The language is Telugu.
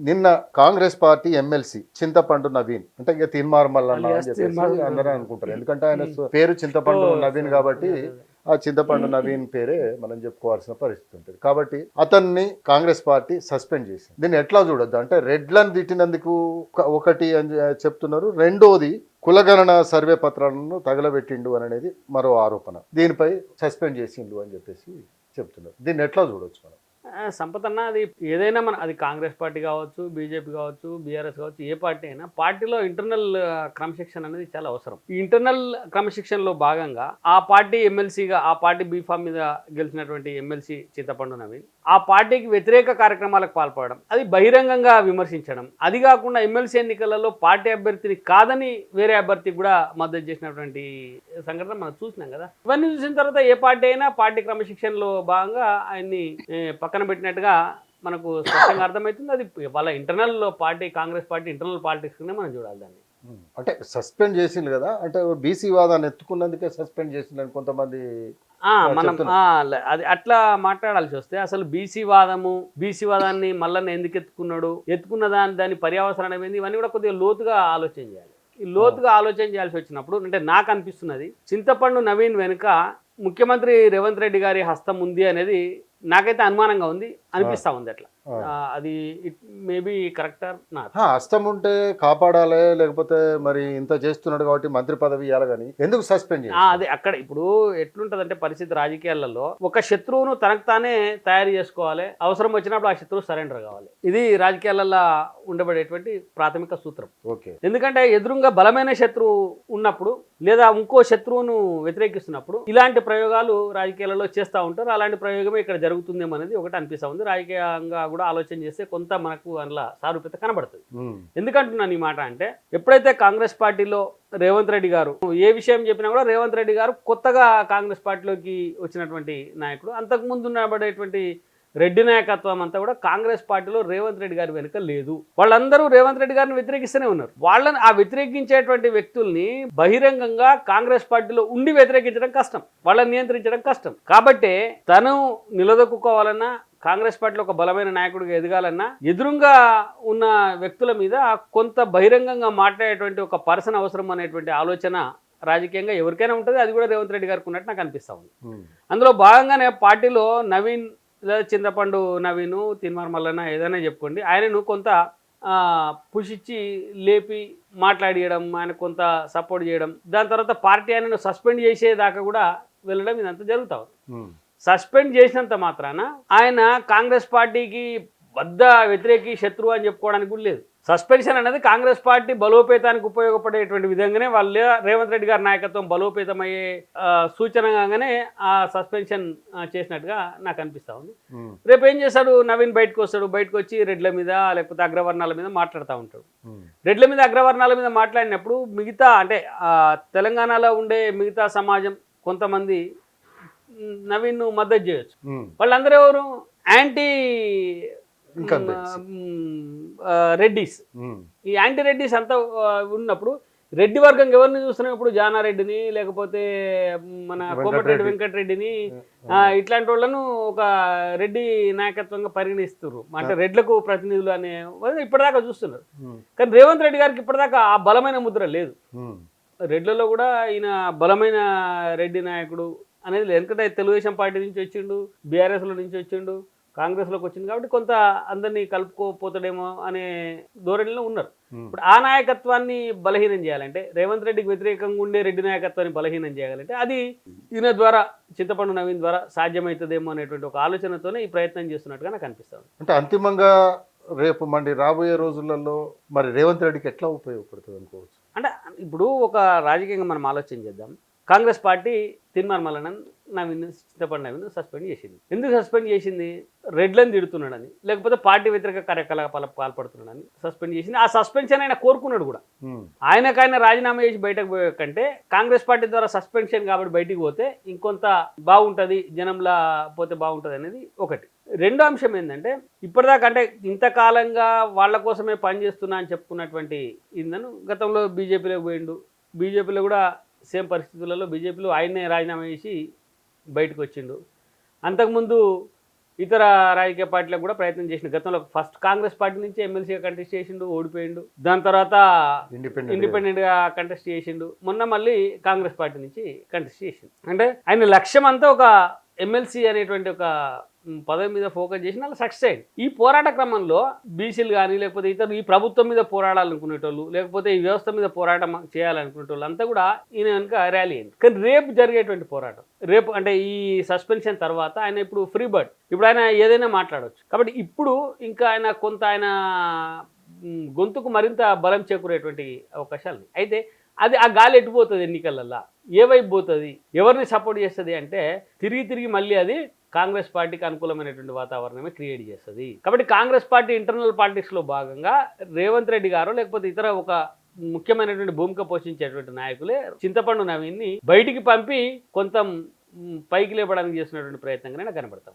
నిన్న కాంగ్రెస్ పార్టీ ఎమ్మెల్సీ చింతపండు నవీన్ అంటే ఇక తీన్మార్ మల్లన్న అని Alias చెప్పేసి తీన్మార్ మల్లన్న. అందరూ అనుకుంటారు. ఎందుకంటే ఆయన పేరు చింతపండు నవీన్ కాబట్టి ఆ చింతపండు నవీన్ పేరే మనం చెప్పుకోవాల్సిన పరిస్థితి ఉంటుంది. కాబట్టి అతన్ని కాంగ్రెస్ పార్టీ సస్పెండ్ చేసింది. దీన్ని ఎట్లా చూడొద్దు? అంటే రెడ్లను తిట్టినందుకు ఒక- ఒకటి అని చెప్తున్నారు. రెండోది కులగణన సర్వే పత్రాలను తగలబెట్టిండు అని అనేది మరో ఆరోపణ. దీనిపై సస్పెండ్ చేసిండు అని చెప్పేసి చెప్తున్నారు. దీన్ని ఎట్లా చూడొచ్చు మనం? సంపద అన్న అది ఏదైనా మన అది కాంగ్రెస్ పార్టీ కావచ్చు బీజేపీ కావచ్చు బీఆర్ఎస్ కావచ్చు ఏ పార్టీ అయినా పార్టీలో ఇంటర్నల్ క్రమశిక్షణ అనేది చాలా అవసరం. ఈ ఇంటర్నల్ క్రమశిక్షణలో భాగంగా ఆ పార్టీ ఎమ్మెల్సీగా ఆ పార్టీ బీఫామ్ మీద గెలిచినటువంటి ఎమ్మెల్సీ చింతపండు నవీన్ ఆ పార్టీకి వ్యతిరేక కార్యక్రమాలకు పాల్పడడం అది బహిరంగంగా విమర్శించడం అది కాకుండా ఎమ్మెల్సీ ఎన్నికలలో పార్టీ అభ్యర్థిని కాదని వేరే అభ్యర్థికి కూడా మద్దతు చేసినటువంటి సంఘటన మనం చూసినాం కదా. ఇవన్నీ చూసిన తర్వాత ఏ పార్టీ అయినా పార్టీ క్రమశిక్షణలో భాగంగా ఆయన్ని పక్కన పెట్టినట్టుగా మనకు స్పష్టంగా అర్థమవుతుంది. అది వాళ్ళ internal party Congress party internal politics మనం చూడాలి దాన్ని. అంటే సస్పెండ్ చేసిండు కదా అంటే బీసీ వాదాన్ని ఎత్తుకున్నందుకే సస్పెండ్ చేసిండని కొంతమంది ఆ, మనం అది అట్లా మాట్లాడాల్సి వస్తే అసలు బీసీ వాదము బీసీ వాదాన్ని మల్లన్న ఎందుకు ఎత్తుకున్నాడు ఎత్తుకున్న దాని దాని పర్యావసరం ఏంది ఇవన్నీ కూడా కొద్దిగా లోతుగా ఆలోచన చేయాలి. ఈ లోతుగా ఆలోచన చేయాల్సి వచ్చినప్పుడు అంటే నాకు అనిపిస్తున్నది చింతపండు నవీన్ వెనుక ముఖ్యమంత్రి రేవంత్ రెడ్డి గారి హస్తం ఉంది అనేది నాకైతే అనుమానంగా ఉంది అనిపిస్తా ఉంది అట్లా. అది మేబీ కరెక్టర్ నా ఆ, హస్తం ఉంటే కాపాడాలి లేకపోతే మరి ఇంత చేస్తున్నాడు కాబట్టి మంత్రి పదవి ఇవ్వాలి కానీ ఎందుకు సస్పెండ్ అదే అక్కడ ఇప్పుడు ఎట్లుంటదంటే పరిస్థితి రాజకీయాలలో ఒక శత్రువును తనకు తానే తయారు చేసుకోవాలి. అవసరం వచ్చినప్పుడు ఆ శత్రువు సరెండర్ కావాలి. ఇది రాజకీయాలలో ఉండబడేటువంటి ప్రాథమిక సూత్రం. ఓకే. ఎందుకంటే ఎదురుగా బలమైన శత్రువు ఉన్నప్పుడు లేదా ఇంకో శత్రువును వ్యతిరేకిస్తున్నప్పుడు ఇలాంటి ప్రయోగాలు రాజకీయాలలో చేస్తూ ఉంటారు. అలాంటి ప్రయోగమే ఇక్కడ జరుగుతుందేమో అనేది ఒకటి అనిపిస్తూ ఉంది. రాజకీయంగా కూడా ఆలోచన చేస్తే కొంత మనకు అందులో సారూప్యత కనబడుతుంది. ఎందుకంటున్నాను ఈ మాట అంటే ఎప్పుడైతే కాంగ్రెస్ పార్టీలో రేవంత్ రెడ్డి గారు ఏ విషయం చెప్పినా కూడా రేవంత్ రెడ్డి గారు కొత్తగా కాంగ్రెస్ పార్టీలోకి వచ్చినటువంటి నాయకుడు అంతకుముందు ఉండబడేటువంటి రెడ్డి నాయకత్వం అంతా కూడా కాంగ్రెస్ పార్టీలో రేవంత్ రెడ్డి గారి వెనుక లేదు. వాళ్ళందరూ రేవంత్ రెడ్డి గారిని వ్యతిరేకిస్తూనే ఉన్నారు. వాళ్ళని ఆ వ్యతిరేకించేటువంటి వ్యక్తుల్ని బహిరంగంగా కాంగ్రెస్ పార్టీలో ఉండి వ్యతిరేకించడం కష్టం. వాళ్ళని నియంత్రించడం కష్టం. కాబట్టే తను నిలదొక్కుకోవాలన్నా కాంగ్రెస్ పార్టీలో ఒక బలమైన నాయకుడిగా ఎదగాలన్నా ఎదురుగా ఉన్న వ్యక్తుల మీద కొంత బహిరంగంగా మాట్లాడేటువంటి ఒక పర్సన్ అవసరం అనేటువంటి ఆలోచన రాజకీయంగా ఎవరికైనా ఉంటుంది. అది కూడా రేవంత్ రెడ్డి గారికి ఉన్నట్టు నాకు అనిపిస్తా ఉంది. అందులో భాగంగానే పార్టీలో నవీన్ లేదా చింతపండు నవీను తిన్మార్ మల్లన్న ఏదైనా చెప్పుకోండి. ఆయనను కొంత ఆ, పుష్ ఇచ్చి లేపి మాట్లాడియడం ఆయన కొంత సపోర్ట్ చేయడం దాని తర్వాత పార్టీ ఆయనను సస్పెండ్ చేసేదాకా కూడా వెళ్ళడం ఇదంతా జరుగుతా ఉంది. ఉమ్, సస్పెండ్ చేసినంత మాత్రాన ఆయన కాంగ్రెస్ పార్టీకి వద్ద వ్యతిరేకి శత్రువు అని చెప్పుకోవడానికి కూడా లేదు. సస్పెన్షన్ అనేది కాంగ్రెస్ పార్టీ బలోపేతానికి ఉపయోగపడేటువంటి విధంగానే వాళ్ళ రేవంత్ రెడ్డి గారి నాయకత్వం బలోపేతమయ్యే సూచనగానే ఆ సస్పెన్షన్ చేసినట్టుగా నాకు అనిపిస్తా ఉంది. రేపు ఏం చేస్తాడు? నవీన్ బయటకు వస్తాడు. బయటకు వచ్చి రెడ్ల మీద లేకపోతే అగ్రవర్ణాల మీద మాట్లాడుతూ ఉంటాడు. రెడ్ల మీద అగ్రవర్ణాల మీద మాట్లాడినప్పుడు మిగతా అంటే తెలంగాణలో ఉండే మిగతా సమాజం కొంతమంది మ్, నవీన్ను మద్దతు చేయొచ్చు. వాళ్ళందరూ ఎవరు? యాంటీ. రెడ్డిస్. ఈ యాంటీ రెడ్డిస్ అంతా ఉన్నప్పుడు రెడ్డి వర్గం ఎవరిని చూస్తున్నాం ఇప్పుడు జానారెడ్డిని లేకపోతే మన కోమటిరెడ్డి వెంకటరెడ్డి. వెంకటరెడ్డిని ఇట్లాంటి వాళ్ళను ఒక రెడ్డి నాయకత్వంగా పరిగణిస్తున్నారు అంటే రెడ్లకు ప్రతినిధులు అనే ఇప్పటిదాకా చూస్తున్నారు. కానీ రేవంత్ రెడ్డి గారికి ఇప్పటిదాకా ఆ బలమైన ముద్ర లేదు. రెడ్లలో కూడా ఈయన బలమైన రెడ్డి నాయకుడు అనేది లేదు. ఎందుకంటే తెలుగుదేశం పార్టీ నుంచి వచ్చిండు బీఆర్ఎస్లో నుంచి వచ్చిండు కాంగ్రెస్లోకి వచ్చింది కాబట్టి కొంత అందరినీ కలుపుకోపోతాడేమో అనే ధోరణిలో ఉన్నారు. ఇప్పుడు ఆ నాయకత్వాన్ని బలహీనం చేయాలంటే రేవంత్ రెడ్డికి వ్యతిరేకంగా ఉండే రెడ్డి నాయకత్వాన్ని బలహీనం చేయాలంటే అది ఈయన ద్వారా చింతపండు నవీన్ ద్వారా సాధ్యమవుతుందేమో అనేటువంటి ఒక ఆలోచనతోనే ఈ ప్రయత్నం చేస్తున్నట్టుగా నాకు అనిపిస్తుంది అంటే అంతిమంగా రేపు మండి రాబోయే రోజులలో మరి రేవంత్ రెడ్డికి ఎట్లా ఉపయోగపడుతుంది అనుకోవచ్చు? అంటే ఇప్పుడు ఒక రాజకీయంగా మనం ఆలోచన చేద్దాం. కాంగ్రెస్ పార్టీ తిన్మార్ మల్లన్న నవీన్ చింతపండు నవీన్ సస్పెండ్ చేసింది. ఎందుకు సస్పెండ్ చేసింది? రెడ్లను తిడుతున్నాడని లేకపోతే పార్టీ వ్యతిరేక కార్యకలాపాలకు పాల్పడుతున్నాడని సస్పెండ్ చేసింది. ఆ సస్పెన్షన్ ఆయన కోరుకున్నాడు కూడా. ఉమ్, ఆయనకు ఆయన రాజీనామా చేసి బయటకు పోయే కంటే కాంగ్రెస్ పార్టీ ద్వారా సస్పెన్షన్ కాబట్టి బయటికి పోతే ఇంకొంత బాగుంటుంది జనంలా పోతే బాగుంటుంది అనేది ఒకటి. రెండో అంశం ఏంటంటే ఇప్పటిదాకా అంటే ఇంతకాలంగా వాళ్ళ కోసమే పనిచేస్తున్నా అని చెప్పుకున్నటువంటి ఇందను గతంలో బీజేపీలోకి పోయిండు. బీజేపీలో కూడా సేమ్ పరిస్థితులలో బీజేపీలో ఆయన్నే రాజీనామా చేసి బయటకు వచ్చిండు. అంతకుముందు ఇతర రాజకీయ పార్టీలకు కూడా ప్రయత్నం చేసిండు. గతంలో ఫస్ట్ కాంగ్రెస్ పార్టీ నుంచి ఎమ్మెల్సీగా కంటెస్ట్ చేసిండు ఓడిపోయిండు. దాని తర్వాత ఇండిపెండెంట్ ఇండిపెండెంట్గా కంటెస్ట్ చేసిండు. మొన్న మళ్ళీ కాంగ్రెస్ పార్టీ నుంచి కంటెస్ట్ చేసిండు. అంటే ఆయన లక్ష్యం అంతా ఒక ఎమ్మెల్సీ అనేటువంటి ఒక పదవి మీద ఫోకస్ చేసిన వాళ్ళు సక్సెస్ అయ్యింది ఈ పోరాట క్రమంలో బీసీలు కానీ లేకపోతే ఇతరులు ఈ ప్రభుత్వం మీద పోరాడాలనుకునేటోళ్ళు లేకపోతే ఈ వ్యవస్థ మీద పోరాటం చేయాలనుకునేటోళ్ళు అంతా కూడా ఈయన వెనుక ర్యాలీ అయింది. కానీ రేపు జరిగేటువంటి పోరాటం రేపు అంటే ఈ సస్పెన్షన్ తర్వాత ఆయన ఇప్పుడు ఫ్రీ బర్డ్. ఇప్పుడు ఆయన ఏదైనా మాట్లాడవచ్చు కాబట్టి ఇప్పుడు ఇంకా ఆయన కొంత ఆయన గొంతుకు మరింత బలం చేకూరేటువంటి అవకాశాలు అయితే అది ఆ గాలి ఎట్టుపోతుంది ఎన్నికలల్లా? ఏవైపు పోతుంది? ఎవరిని సపోర్ట్ చేస్తుంది అంటే తిరిగి తిరిగి మళ్ళీ అది కాంగ్రెస్ పార్టీకి అనుకూలమైనటువంటి వాతావరణమే క్రియేట్ చేస్తుంది. కాబట్టి కాంగ్రెస్ పార్టీ ఇంటర్నల్ పాలిటిక్స్లో భాగంగా రేవంత్ రెడ్డి గారు లేకపోతే ఇతర ఒక ముఖ్యమైనటువంటి భూమిక పోషించేటువంటి నాయకులే చింతపండు నవీన్ని బయటికి పంపి కొంత పైకి లేపడానికి చేస్తున్నటువంటి ప్రయత్నంగానే కనబడతాం.